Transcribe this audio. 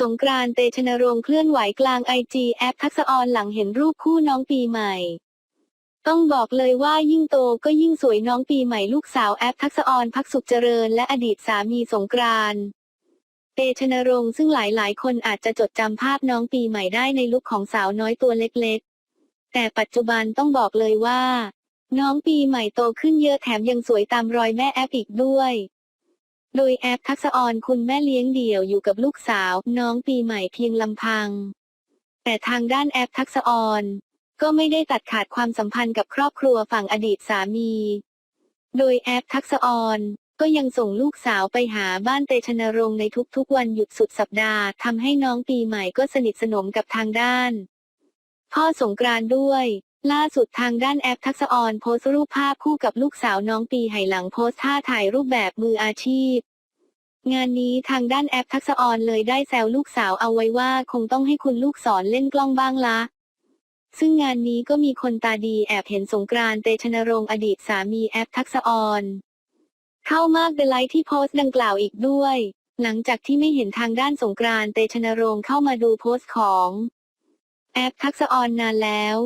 สงกรานต์เตชนรงเคลื่อนไหวกลางไอจีแอปทักษออนหลังเห็นรูปคู่น้องปีใหม่ ต้องบอกเลยว่ายิ่งโตก็ยิ่งสวยน้องปีใหม่ลูกสาวแอปทักษออนพักสุขเจริญและอดีตสามีสงกรานต์เตชนรงซึ่งหลายๆ คนอาจจะจดจำภาพน้องปีใหม่ได้ในลุคของสาวน้อยตัวเล็กๆ แต่ปัจจุบันต้องบอกเลยว่า น้องปีใหม่โตขึ้นเยอะแถมยังสวยตามรอยแม่แอปอีกด้วย โดยแอปทักษออนคุณแม่เลี้ยงเดี่ยวอยู่กับลูกสาว น้องปีใหม่เพียงลำพัง แต่ทางด้านแอปทักษออนก็ไม่ได้ตัดขาดความสัมพันธ์กับครอบครัวฝั่งอดีตสามี โดยแอปทักษออนก็ยังส่งลูกสาวไปหาบ้านเตชนรงค์ในทุกๆ วันหยุดสุดสัปดาห์ทำให้น้องปีใหม่ก็สนิทสนมกับทางด้าน พ่อสงกรานต์ด้วย ล่าสุดทางด้านแอปทักษออนโพสต์รูปภาพคู่กับลูกสาวน้องปีไหหลังโพสต์ท่าถ่ายรูปแบบมืออาชีพ งานนี้ทางด้านแอปทักษออนเลยได้แซวลูกสาวเอาไว้ว่าคงต้องให้คุณลูกสอนเล่นกล้องบ้างละซึ่งงานนี้ก็มีคนตาดีแอบเห็นสงกรานต์เตชนรงค์อดีตสามีแอปทักษออน เข้ามากเดลไลท์ที่โพสต์ดังกล่าวอีกด้วย หลังจากที่ไม่เห็นทางด้านสงกรานต์เตชนรงค์เข้ามาดูโพสต์ของ แอปทักษออนนานแล้ว